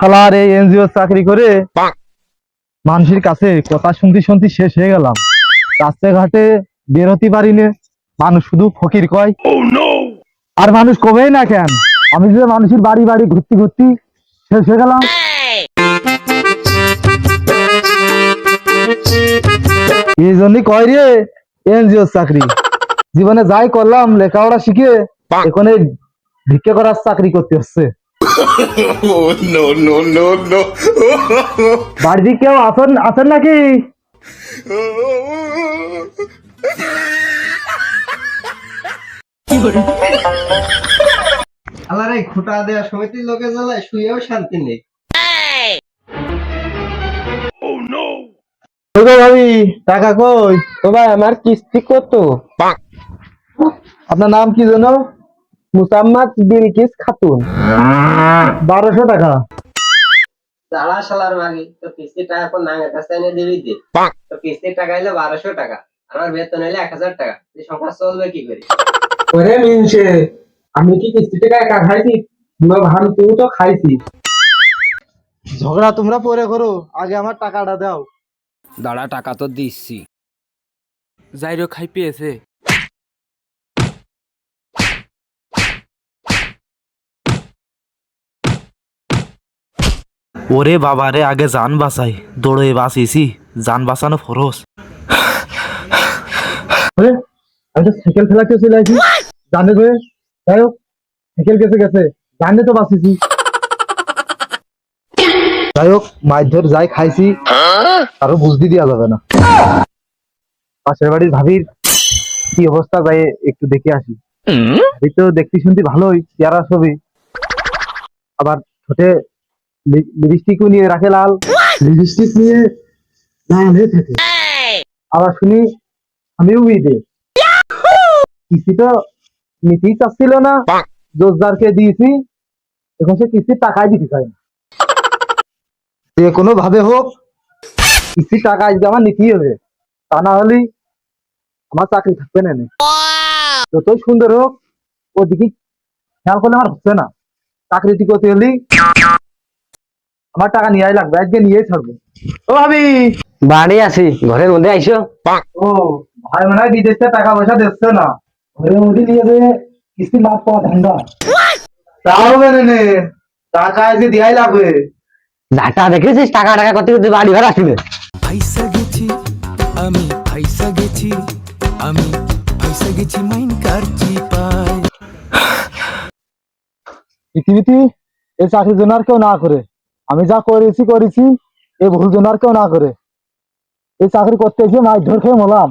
শালার এই এনজিও চাকরি করে মানুষের কাছে কথা শুনতে শুনতে শেষ হয়ে গেলাম। রাস্তাঘাটে বের হতে পারি না মানুষ শুধু ফকির কয়। আর মানুষ কবেই না কেন? আমি যে মানুষের বাড়ি বাড়ি ঘুরতে ঘুরতে শেষ হয়ে গেলাম। এই জন্যই কয় রে এনজিও চাকরি। জীবনে যাই করলাম লেখাপড়া শিখে এখানে ভিক্ষা করার চাকরি করতে হচ্ছে। No no no! বাড়িতে কেউ আছেন আছেন নাকি? আল্লাহ রে খোটা দেওয়া সমিতির লোকে জ্বালায় শুয়েও শান্তি নেই। ভাবি টাকা কই? তো ভাই আমার কিস্তি কত? আপনার নাম কি জানো মুসাম্মাদ বিলকিস খাতুন। বারোশো টাকা। শালার মাগি তো কিস্তির টাকা এখন কাছে এনে দিবি দে। তো কিস্তির টাকা বারোশো টাকা আমার বেতন এলে এক হাজার টাকা। এই সংসার চলবে কি করে? ওরে মিনছে আমি কি কিস্তি টাকা একা খাইছি? ভান তুই তো খাইছি। ঝগড়া তোমরা পরে করো আগে আমার টাকাটা দাও। দাঁড়া টাকা তো দিচ্ছি। যাইরো খাই পেয়েছে। ওরে বাবা রে আগে যান বাঁচাই। দৌড়ে বাঁচিয়েছি যান বাঁচানো ফরস আমি তো সাইকেল ফেলাতে চলে আসি। জানে গো যাই হোক সাইকেল গেছে গেছে। জানে তো বাঁচিছি যাই হোক মাইধর যাই খাইছি। আরও বুঝতে দেওয়া যাবে না। পাশের বাড়ির ভাবির কি অবস্থা যাই একটু দেখে আসি। ভাবি তো দেখতে শুনতে ভালোই চেহারা ছবি। আবার ঠোঁটে লিপস্টিকও নিয়ে রাখে লাল। লিপস্টিক নিয়ে লাল হয়ে থাকে। আবার শুনি আমিও বিয়ে কিস্তি তো নিতেই চাচ্ছিল না। জোরদারকে দিয়েছি। এখন সে কিস্তির টাকাই দিতে চায় না। যে কোনো ভাবে হোক কিস্তির টাকা আজকে আমার নিতেই হবে। তা না হলে আমার চাকরি থাকবে না। যতই সুন্দর হোক ওদিকে খেয়াল করলে আমার হচ্ছে না। চাকরিটি করতে হলেই আমার টাকা নিয়ে লাগবে আজকে নিয়েই ছাড়বো। ও ভাবি। বাড়ি আছি ঘরের মধ্যে আইসো ও ভাই মনে হয় বিদেশে টাকা পয়সা দিচ্ছে না। ঘরের মধ্যে নিয়ে যে কিস্তি মাপ পাওয়া ধান্দা। তাও মেনে নে টাকা যে দেয়াই লাগবে। ডাটা দেখেছিস টাকা টাকা করতে করতে বাড়ি ঘর আসবে। ফাইসা গেছি আমি ফাইসা গেছি আমি ফাইসা গেছি মাইন কারচি পায়। পৃথিবীতে এই চাকরির জন্য আর কেউ না করে। আমি যা করেছি করেছি, এই ভুল জন্য আর কেউ না করে। এই চাকরি করতে গিয়ে মাছ ধর খেয়ে মলাম